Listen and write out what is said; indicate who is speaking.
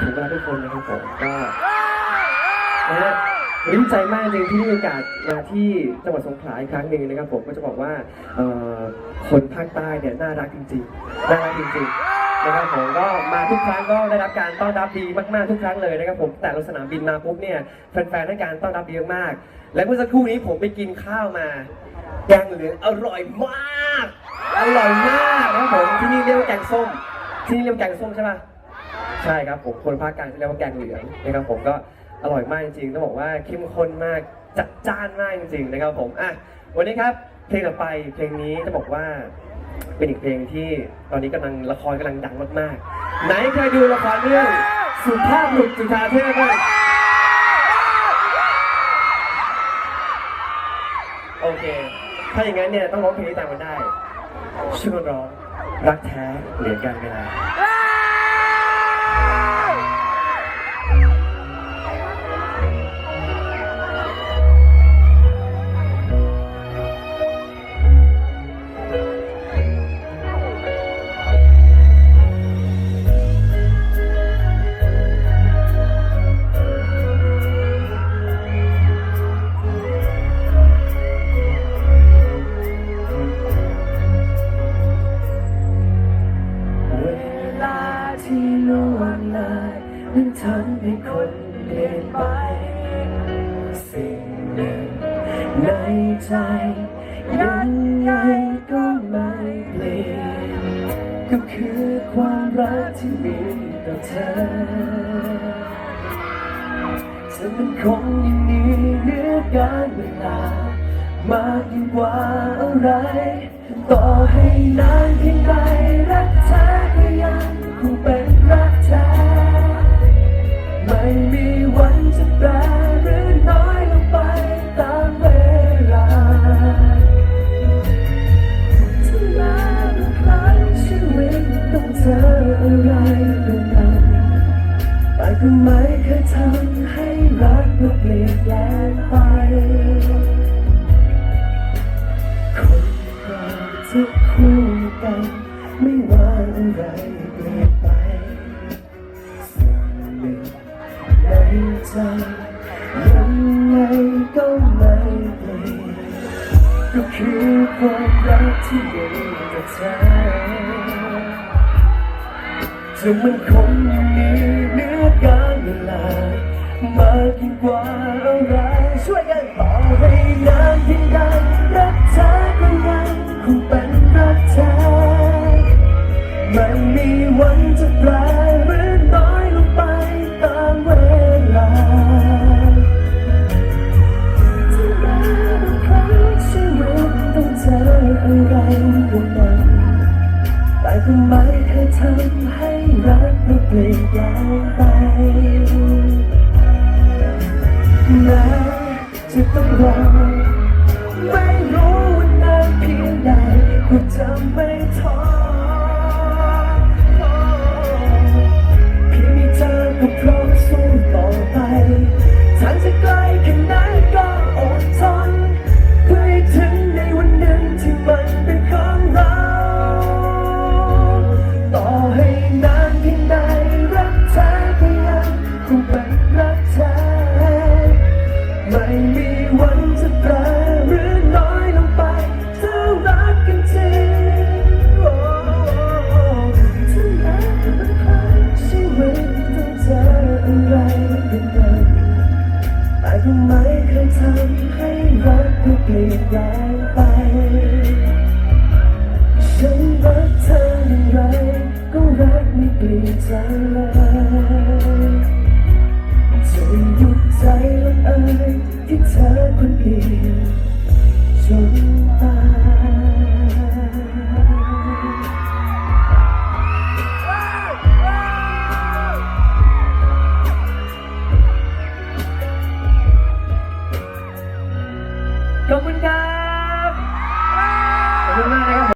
Speaker 1: ถึงเวลาทุกคนนะครับผมก็นะฮะวันนี้ดีใจมากจริงที่มีโอกาสมาที่จังหวัดสงขลาอีกครั้งหนึ่งนะครับผมก็จะบอกว่าเอ่อคนภาคใต้เนี่ยน่ารักจริงๆน่ารักจริงๆนะครับผมก็มาทุกครั้งก็ได้รับการต้อนรับดีมากๆทุกครั้งเลยนะครับผมแต่ละสนามบินมาปุ๊บเนี่ยแฟนๆให้การต้อนรับดีมาก และเมื่อสักครู่นี้ผมไปกินข้าวมาแกงเหลืองอร่อยมาก อร่อยมากนะครับผมที่นี่เรียกว่าแกงส้มที่นี่เรียกว่าแกงส้มใช่ปะ ใช่ครับผมคนภาคกลางเรียกว่าแกงเหลืองนะครับผมก็อร่อยมากจริงๆต้องบอกว่าเข้มข้นมากจัดจ้านมากจริงๆนะครับผมอะวันนี้ครับเพลงต่อไปเพลงนี้จะบอกว่าเป็นอีกเพลงที่ตอนนี้กำลังละครกำลังดังมากๆ ไหนเคยดูละครเรื่องสุภาพบุรุษจุฑาเทพบ้างโอเค ถ้าอย่างนั้นเนี่ยต้องร้องเพลงนี้ตามกันได้ชื่อคนร้องรักแท้เหมือกันเวลา ที่ล่วงเลยมันทำให้คนเปลี่ยนไป สิ่งหนึ่งในใจยังไงก็ไม่เปลี่ยนก็คือความรักที่มีต่อเธอจะมันคงยังมีเนื้อการเวลามากยิ่งกว่าอะไร ต่อให้นานเพียงใดรักเธอ วันจะแปรหรือน้อยลงไปตามเวลาถึงแม้บางครั้งชีวิตต้องเจออะไรต่างๆแต่ก็ไม่เคยทำให้รักเราเปลี่ยนแปลงไป ก็คือความรักที่มีต่อเธอจะมันคงยังมีเนือการเวลามากยิ่งกว่าอะไรช่วยกันต่อให้นานเพียงใดรักเธอก็ยังคงเป็นรักเธอไม่มีวันจะแปรห ไม่เคยทำให้รักเราเปลี่ยนแปลงไปแม้จะต้องรอ ไม่มีวันจะแปรหรือน้อยลงไปถ้ารักกันจริงโอ้ถึงแม้บางคงชีวิตต้องเจออะไรต่างๆแต่ก็ไม่เคยทำให้รักเราเปลี่ยนแปลงไป ฉันรักเธออย่างไรก็รักไม่เปลี่ยนใจเลย เอ่ยที่เธอคนเดียวจน